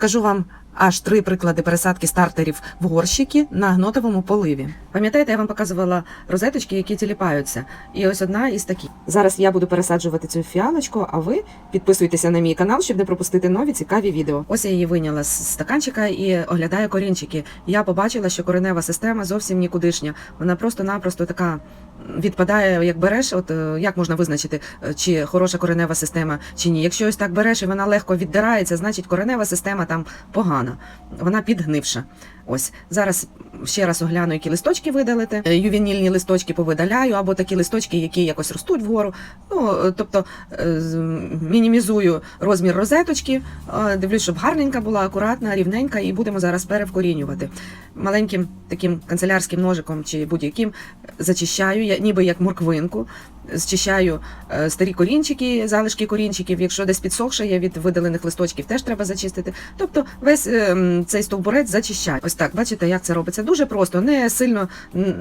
Покажу вам аж три приклади пересадки стартерів в горщики на гнотовому поливі. Пам'ятаєте, я вам показувала розеточки, які тіліпаються. І ось одна із таких. Зараз я буду пересаджувати цю фіалочку, а ви підписуйтеся на мій канал, щоб не пропустити нові цікаві відео. Ось я її вийняла з стаканчика і оглядаю корінчики. Я побачила, що коренева система зовсім нікудишня. Вона просто-напросто така відпадає, як береш, от е, як можна визначити, е, чи хороша коренева система, чи ні. Якщо ось так береш і вона легко віддирається, значить коренева система там погана, вона підгнивша. Ось зараз ще раз огляну, які листочки видалити. Е, Ювенільні листочки повидаляю, або такі листочки, які якось ростуть вгору. Ну тобто е, мінімізую розмір розеточки, е, дивлюсь, щоб гарненька була, акуратна, рівненька, і будемо зараз перевкорінювати. Маленьким таким канцелярським ножиком чи будь-яким зачищаю, я ніби як морквинку. Зчищаю старі корінчики, залишки корінчиків. Якщо десь підсохше є від видалених листочків, теж треба зачистити. Тобто весь е, цей стовбурець зачищаю. Ось так, бачите, як це робиться. Дуже просто, не сильно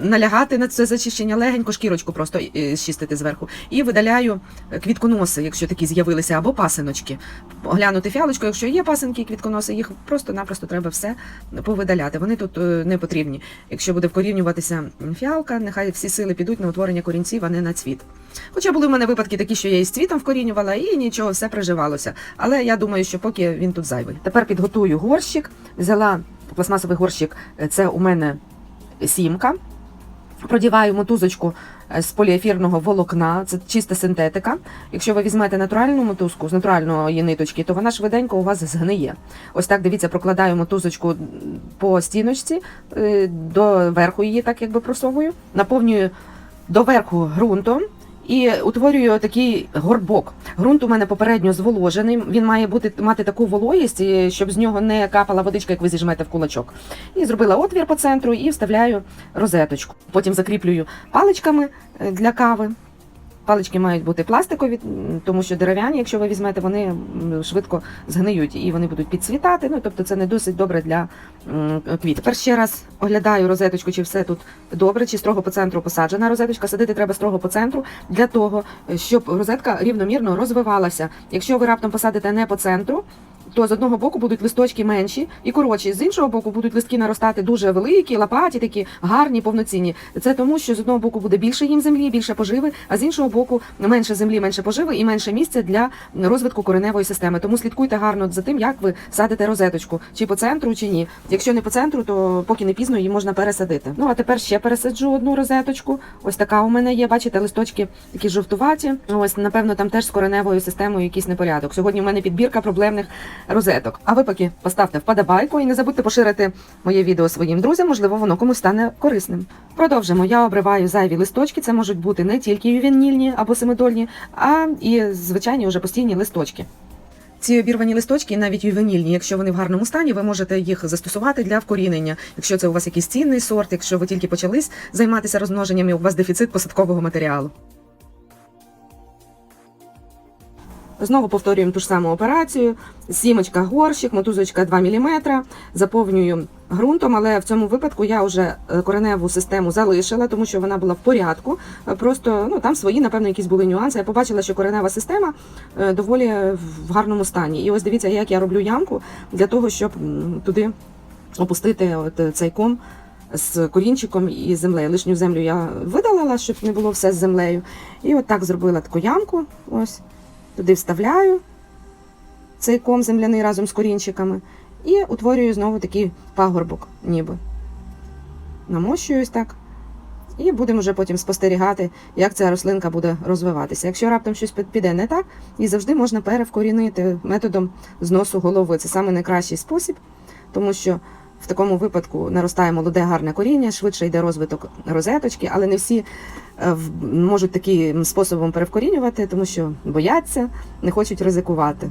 налягати на це зачищення, легенько шкірочку просто щистити зверху. І видаляю квітконоси, якщо такі з'явилися, або пасиночки. Оглянути фіалочку, якщо є пасинки і квітконоси, їх просто-напросто треба все повидаляти. Вони тут е, не потрібні. Якщо буде вкорінюватися фіалка, нехай всі сили підуть на утворення корінців, а не на цвіт. Хоча були в мене випадки такі, що я і з цвітом вкорінювала, і нічого, все приживалося. Але я думаю, що поки він тут зайвий. Тепер підготую горщик. Взяла пластмасовий горщик, е, це у мене сімка. Продіваю мотузочку е, з поліефірного волокна, це чиста синтетика. Якщо ви візьмете натуральну мотузку з натуральної ниточки, то вона швиденько у вас згниє. Ось так дивіться, прокладаю мотузочку по стіночці, е, до верху її так якби просовую, наповнюю доверху ґрунтом. І утворюю такий горбок. Грунт у мене попередньо зволожений. Він має бути мати таку вологість, щоб з нього не капала водичка, як ви зіжмете в кулачок. І зробила отвір по центру і вставляю розеточку. Потім закріплюю паличками е, для кави. Палички мають бути пластикові, тому що дерев'яні, якщо ви візьмете, вони швидко згниють і вони будуть підцвітати. Ну тобто це не досить добре для квітів. квіт. Тепер ще раз оглядаю розеточку, чи все тут добре, чи строго по центру посаджена розеточка. Садити треба строго по центру для того, щоб розетка рівномірно розвивалася. Якщо ви раптом посадите не по центру. То з одного боку будуть листочки менші і коротші, з іншого боку будуть листки наростати дуже великі, лопаті, такі гарні, повноцінні. Це тому, що з одного боку буде більше їм землі, більше поживи, а з іншого боку менше землі, менше поживи і менше місця для розвитку кореневої системи. Тому слідкуйте гарно за тим, як ви садите розеточку, чи по центру, чи ні. Якщо не по центру, то поки не пізно її можна пересадити. Ну а тепер ще пересаджу одну розеточку. Ось така у мене є. Бачите, листочки такі жовтуваті. Ось напевно там теж з кореневою системою якийсь непорядок. Сьогодні у мене підбірка проблемних розеток. А ви поки поставте вподобайку і не забудьте поширити моє відео своїм друзям, можливо, воно комусь стане корисним. Продовжимо. Я обриваю зайві листочки. Це можуть бути не тільки ювенільні або семидольні, а і звичайні вже постійні листочки. Ці обірвані листочки, навіть ювенільні, якщо вони в гарному стані, ви можете їх застосувати для вкорінення. Якщо це у вас якийсь цінний сорт, якщо ви тільки почались займатися розмноженням і у вас дефіцит посадкового матеріалу. Знову повторюємо ту ж саму операцію. Сімочка горщик, мотузочка 2 мм. Заповнюю ґрунтом, але в цьому випадку я вже е, кореневу систему залишила, тому що вона була в порядку. Е, Просто ну там свої, напевно, якісь були нюанси. Я побачила, що коренева система е, доволі в гарному стані. І ось дивіться, як я роблю ямку для того, щоб туди опустити от цей ком. З корінчиком і землею. Лишню землю я видалила, щоб не було все з землею. І от так зробила таку ямку. Ось туди вставляю цей ком земляний разом з корінчиками і утворюю знову такий пагорбок, ніби. Намощую ось так. І будемо вже потім спостерігати, як ця рослинка буде розвиватися. Якщо раптом щось під- піде не так, її завжди можна перевкорінити методом зносу голови. Це найкращий спосіб, тому що в такому випадку наростає молоде гарне коріння, швидше йде розвиток розеточки, але не всі е, можуть таким способом перевкорінювати, тому що бояться, не хочуть ризикувати.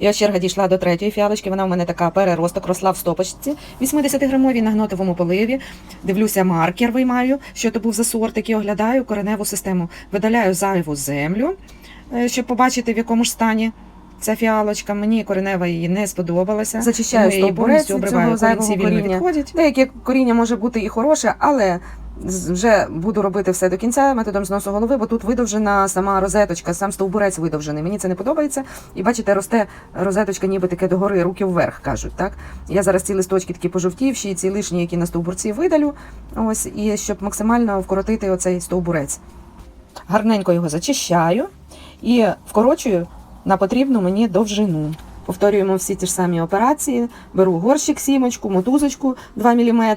Ось черга дійшла до третьої фіалочки. Вона у мене така переросток, росла в стопочці 80-грамовій на гнотовому поливі. Дивлюся, маркер виймаю, що то був за сорт, який оглядаю кореневу систему. Видаляю зайву землю, е, щоб побачити, в якому ж стані. Ця фіалочка, мені коренева її не сподобалася. Зачищаю стовбурець повністю обриваю, корінці вільно відходять. Деяке коріння може бути і хороше, але вже буду робити все до кінця методом зносу голови, бо тут видовжена сама розеточка, сам стовбурець видовжений. Мені це не подобається. І бачите, росте розеточка, ніби таке догори, руки вверх кажуть. Так я зараз ці листочки такі пожовтівші, ці лишні, які на стовбурці видалю. Ось і щоб максимально вкоротити оцей стовбурець. Гарненько його зачищаю і вкорочую на потрібну мені довжину. Повторюємо всі ті ж самі операції. Беру горщик, сімочку, мотузочку 2 мм,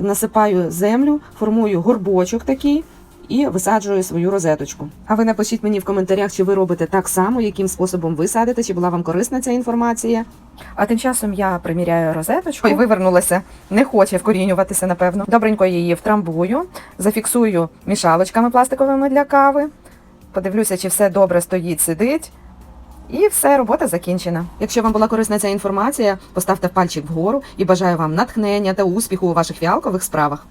насипаю землю, формую горбочок такий і висаджую свою розеточку. А ви напишіть мені в коментарях, чи ви робите так само, яким способом ви садите, чи була вам корисна ця інформація. А тим часом я приміряю розеточку. Ой, вивернулася, не хоче вкорінюватися, напевно. Добренько її втрамбую, зафіксую мішалочками пластиковими для кави. Подивлюся, чи все добре стоїть, сидить. І все, робота закінчена. Якщо вам була корисна ця інформація, поставте пальчик вгору і бажаю вам натхнення та успіху у ваших фіалкових справах.